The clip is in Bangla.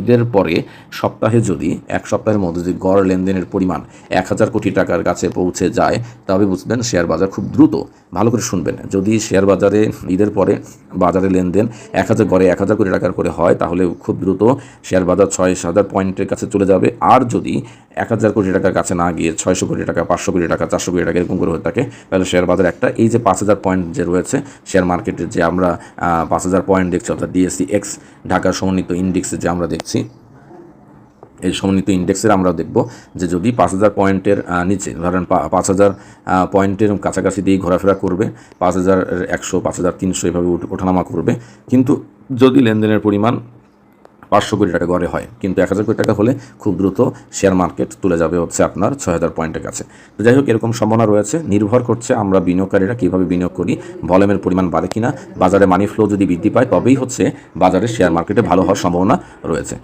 ঈদের পরে সপ্তাহে যদি এক সপ্তাহের মধ্যে যদি গড় লেনদেনের পরিমাণ এক হাজার কোটি টাকার কাছে পৌঁছে যায়, তবে বুঝবেন শেয়ার বাজার খুব দ্রুত, ভালো করে শুনবেন। যদি শেয়ার বাজারে ঈদের পরে বাজারে লেনদেন এক হাজার, গড়ে এক হাজার কোটি টাকার করে হয়, তাহলে খুব দ্রুত শেয়ার বাজার ছয় হাজার পয়েন্টের কাছে চলে যাবে। আর যদি এক হাজার কোটি টাকার কাছে না গিয়ে ছয়শো কোটি টাকা, পাঁচশো কোটি টাকা, চারশো কোটি টাকা এরকম করে হয়ে থাকে, তাহলে শেয়ার বাজার একটা, এই যে পাঁচ হাজার পয়েন্ট যে রয়েছে, শেয়ার মার্কেটের যে আমরা পাঁচ হাজার পয়েন্ট দেখছি, অর্থাৎ ডিএসসি এক্স ঢাকা সমন্বিত ইন্ডেক্সে যে আমরা দেখছি। এই সমন্বিত ইন্ডেক্সের আমরা দেখব যে যদি পাঁচ হাজার পয়েন্টের নিচে, ধরেন পাঁচ হাজার পয়েন্টের কাছাকাছি দিয়ে ঘোরাফেরা করবে, পাঁচ হাজার একশো, পাঁচ হাজার তিনশো এভাবে ওঠানামা করবে। কিন্তু যদি লেনদেনের পরিমাণ পাঁচশো কোটি টাকা গড়ে হয়। কিন্তু এক হাজার কোটি টাকা হলে খুব দ্রুত শেয়ার মার্কেট তুলে যাবে হচ্ছে আপনার ছয় হাজার পয়েন্টের কাছে। তো যাই হোক, এরকম সম্ভাবনা রয়েছে। নির্ভর করছে আমরা বিনিয়োগকারীরা কীভাবে বিনিয়োগ করি ভলিউমের পরিমাণ বাড়ে কিনা, বাজারে মানি ফ্লো যদি বৃদ্ধি পায়, তবেই হচ্ছে বাজারে শেয়ার মার্কেটে ভালো হওয়ার সম্ভাবনা রয়েছে।